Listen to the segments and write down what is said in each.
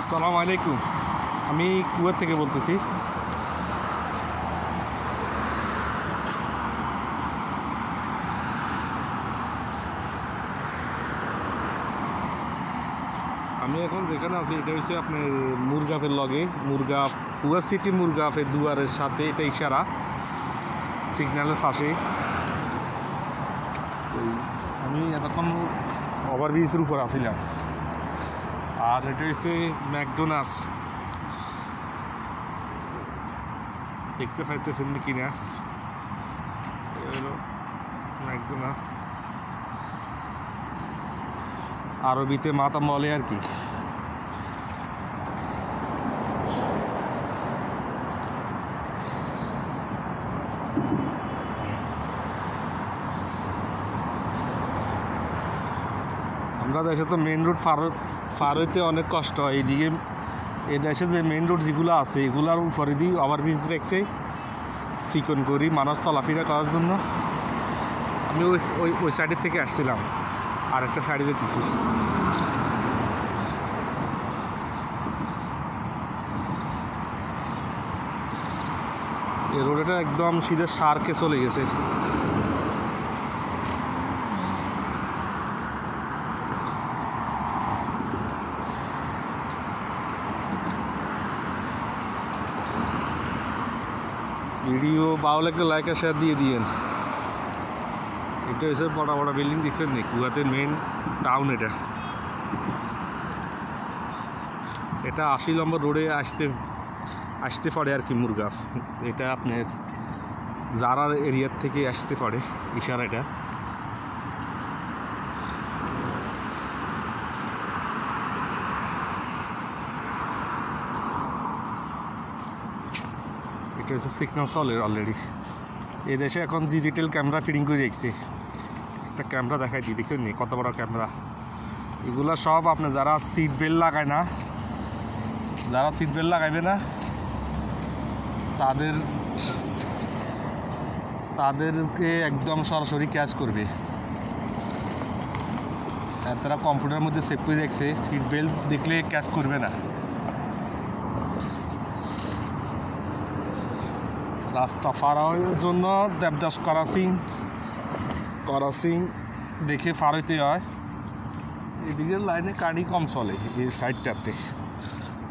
আসসালামু আলাইকুম। আমি কুয়েত থেকে বলতেছি। আমি এখন যেখানে আছি, এটা হচ্ছে আপনার মুরগাফের লগে। মুরগা কুয়া সিটি মুরগাফের দুয়ারের সাথে, এটা ইশারা। সিগন্যালের তো আমি এতক্ষণ ওভারব্রিজের উপর আসছিলাম আর এটা হচ্ছে ম্যাকডোনাস। দেখতে পাইতেছেন কি না হলো ম্যাকডোনাস। আরবিতে মাতাম বলে আর কি। আমরা দেশে তো মেন রোড পার পার হইতে অনেক কষ্ট হয়। এইদিকে এ দেশে যে মেন রোড যেগুলো আছে, এগুলোর উপরে দিয়ে ওভারব্রিজ রেখেছে। চিকন করি, মানুষ চলাফেরা করার জন্য। আমি ওই ওই ওই সাইডের থেকে আসছিলাম। আর একটা সাইডে যেতেছি। এই রোডটা একদম সিধে সারকে চলে গেছে। ভিডিও ভালো লাগলে লাইক আর শেয়ার দিয়ে দিয়েন। এটা হচ্ছে বড় বড় বিল্ডিং দেখছেন নি? কুয়াতের মেন টাউন এটা। এটা আশি নম্বর রোডে আসতে আসতে পারে আর কি মুরগাফ এটা আপনার জারার এরিয়ার থেকে আসতে পারে ইশারা এটা হচ্ছে সিগন্যাল চলে অলরেডি এই দেশে এখন ডিজিটাল ক্যামেরা ফিটিং করে রেখেছে। একটা ক্যামেরা দেখাই দিই দেখছেন নি, কত বড় ক্যামেরা এগুলো সব আপনি যারা সিট বেল্ট লাগায় না, যারা সিট বেল্ট লাগাইবে না, তাদের, তাদেরকে একদম সরাসরি ক্যাচ করবে। আর তারা কম্পিউটারের মধ্যে সেভ করে রেখেছে সিট বেল্ট দেখলে ক্যাচ করবে না। রাস্তা ফারার জন্য দেবদাস করাসিং করাসিং দেখে ফার হইতে হয় এদিকে লাইনে গাড়ি কম চলে এই সাইডটাতে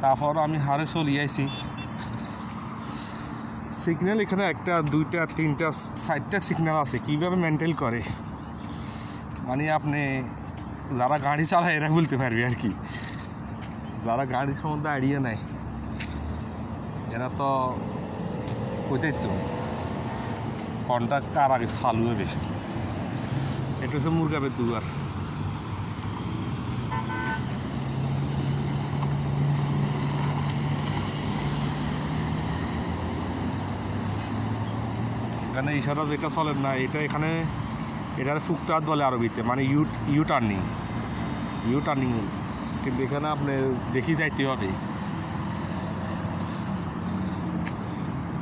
তারপর আমি হারে চলি আইছি। সিগন্যাল এখানে একটা, দুইটা, তিনটা, চারটা সিগন্যাল আছে, কীভাবে মেনটেন করে? মানে আপনি যারা গাড়ি চালায় এরা বলতে পারবে আর কি। যারা গাড়ি সম্বন্ধে আইডিয়া নেয়, এরা তো ওইটাই তো ফোনটা কার আগে চালু হবে এটা হচ্ছে মুরগাবের দুয়ার এখানে ইশারা যেটা চলে না, এটা এখানে, এটার ফুকতাহাত বলে আরবিতে মানে U U turning U turning কিন্তু এখানে আপনি দেখি যাইতে হবে।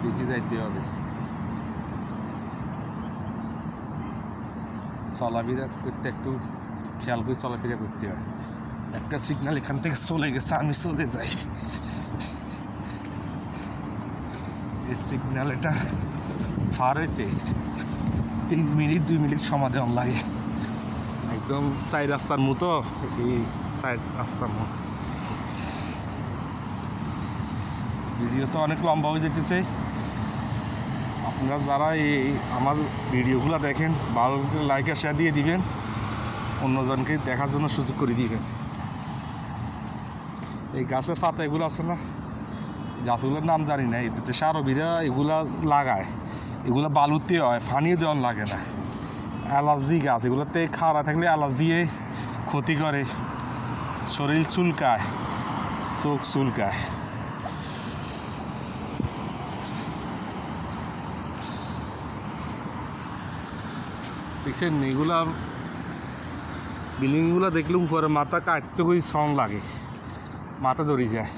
দেখি যাইতে হবে। চলাফেরা করতে একটু খেয়াল করে চলাফেরা করতে হয়। একটা সিগনাল এখান থেকে চলে গেছে, আমি চলে যাই। এই সিগন্যাল এটা ফার হইতে তিন মিনিট, দুই মিনিট সময় দেওয়ার লাগে। একদম সাইড রাস্তার মতো, এই সাইড রাস্তার মতো। ভিডিও তো অনেক লম্বা হয়ে যেতেছে। আপনারা যারা এই আমার ভিডিওগুলো দেখেন, ভালো লাইক আর শেয়ার দিয়ে দিবেন। অন্যজনকে দেখার জন্য সুযোগ করে দিবেন। এই গাছের পাতা এগুলো আছে না? গাছগুলোর নাম জানি না। এটাতে সারবিরা এগুলা লাগায়। এগুলো বালুতে হয় ফানিও দেওয়ার লাগে না। অ্যালার্জি গাছ, এগুলোতে খাওয়া থাকলে দিয়ে ক্ষতি করে। শরীর চুলকায়, চোখ চুলকায়। দেখছেন, এগুলা বিল্ডিংগুলো দেখলে উপরে মাথা কাটতে খুবই শ্রম লাগে। মাথা ধরে যায়।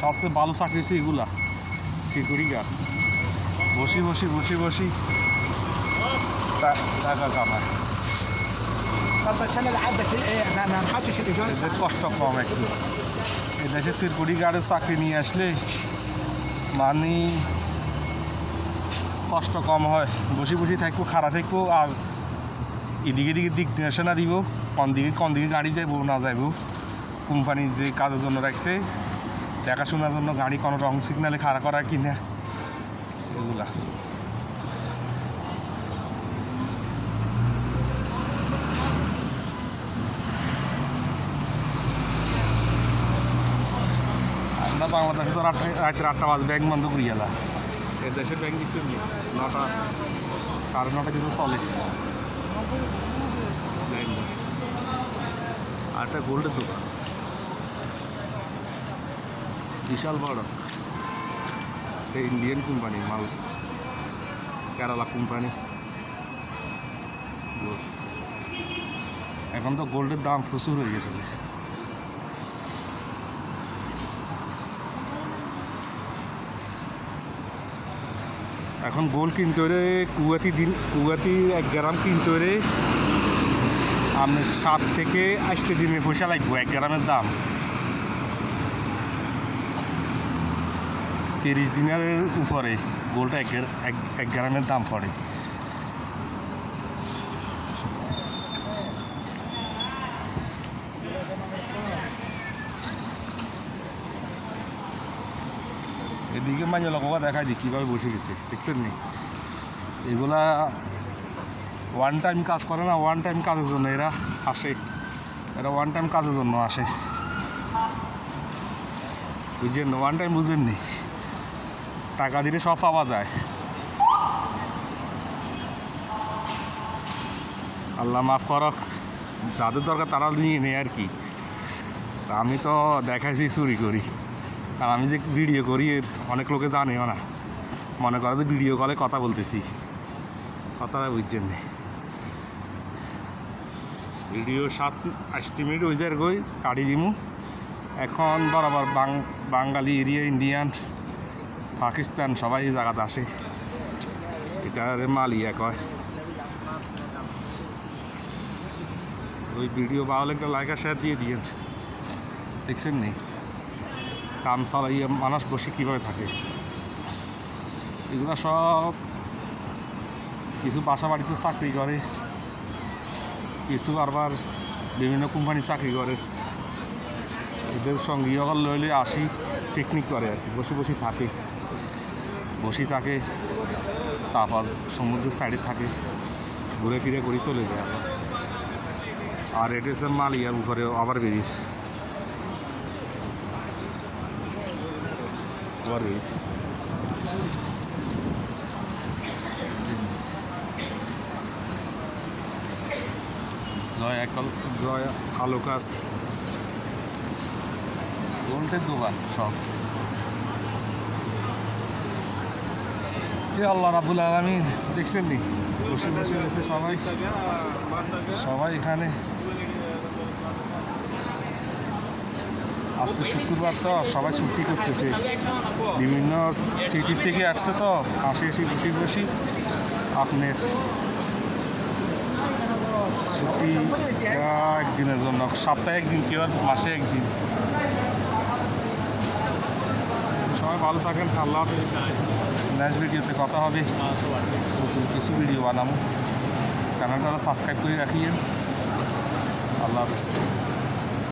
সবচেয়ে ভালো চাকরি হচ্ছে এগুলা। Security guard. বসি বসি বসি বসি। টাকা কামায়। طب بس انا اللي عندك ايه ما ما حدش الايجار এদের কষ্ট কম একটু এদেশে সিকিউরিটি গার্ডের চাকরি নিয়ে আসলে মানে কষ্ট কম হয় বসে বসে থাকবো খারাপ থাকবো আর এদিকে এদিকে দিক নির্দেশনা দিব কোন দিকে কোন দিকে গাড়ি যাইব না যাইব কোম্পানি যে কাজের জন্য রাখছে দেখাশোনার জন্য গাড়ি কোনো রং সিগনালে খাড়া করা কিনা এগুলা আমরা বাংলাদেশে তো রাত রাত্রে আটটা বাজে ব্যাংক বন্ধ করি গেলা এ দেশের ব্যাংক কিছু নেই নটা। সাড়ে নটা কিন্তু চলে। আর একটা গোল্ডের দোকান। বিশাল বড়। এটা ইন্ডিয়ান কোম্পানি মাল। কেরালা কোম্পানি। এখন তো গোল্ডের দাম প্রচুর হয়ে গেছে। এখন গোল কিনতে হলে কুয়াতি দিন, কুয়াতি এক গ্রাম কিনতে হলে আপনার সাত থেকে আসতে দিনে পয়সা লাগবো এক গ্রামের দাম। তিরিশ দিনের উপরে গোলটা এক এক- এক গ্রামের দাম পড়ে। এদিকে মাঝে লোককে দেখাই দিই কীভাবে বসে গেছে, দেখছেন নি? এগুলা ওয়ান টাইম কাজ করে না ওয়ান টাইম কাজের জন্য এরা আসে। এরা ওয়ান টাইম কাজের জন্য আসে। বুঝছেন ওয়ান টাইম বুঝেন নি? টাকা দিলে সব পাওয়া যায়। আল্লাহ মাফ করক, যাদের দরকার তারা নিয়ে নেয় আর কি। আমি তো দেখাইছি, চুরি করি। আর আমি যে ভিডিও করি, এর অনেক লোকে জানেও না। মনে করে যে ভিডিও কলে কথা বলতেছি। কথাটা বুঝছেন না। ভিডিও সাত আশটি মিনিট ওই গই, কাটি দিমু। এখন বরাবর বাঙালি এরিয়া ইন্ডিয়ান পাকিস্তান সবাই এই জায়গাতে আসে। এটার মালিয়া কয়। ওই ভিডিও বা ভালো একটা লাইক আর শেয়ার দিয়ে দিয়েন। দেখছেন নি? কাম চালাইয়ে মানুষ বসে কীভাবে থাকে? এগুলো সব কিছু বাসা বাড়িতে চাকরি করে, কিছু আবার বিভিন্ন কোম্পানি চাকরি করে। এদের সঙ্গে লইলে আসি পিকনিক করে আর কি, বসে বসে থাকে। বসে থাকে, তারপর সমুদ্রের সাইডে থাকে, ঘুরে ফিরে করে চলে যায়। আর এটা হচ্ছে মালিয়ার উপরে আবার বেরিয়েছে। জয় একল জয় আলোকাস। গোল্ডের দোকান সব। এ আল্লাহ রাবুল আলমিন, দেখছেন নি? বসে বসে সবাই। সবাই এখানে আজকে শুক্রবার তো সবাই ছুটি করতেছে। বিভিন্ন সিটির থেকে আসছে তো আসি আসি বসি বসি আপনার ছুটি একদিনের জন্য, সপ্তাহে একদিন কেউ মাসে একদিন? সবাই ভালো থাকেন, আল্লাহ হাফিজ। নেক্সট ভিডিওতে কথা হবে। নতুন কিছু ভিডিও বানাবো। চ্যানেলটা সাবস্ক্রাইব করে রাখিয়েন। আল্লাহ হাফিজ।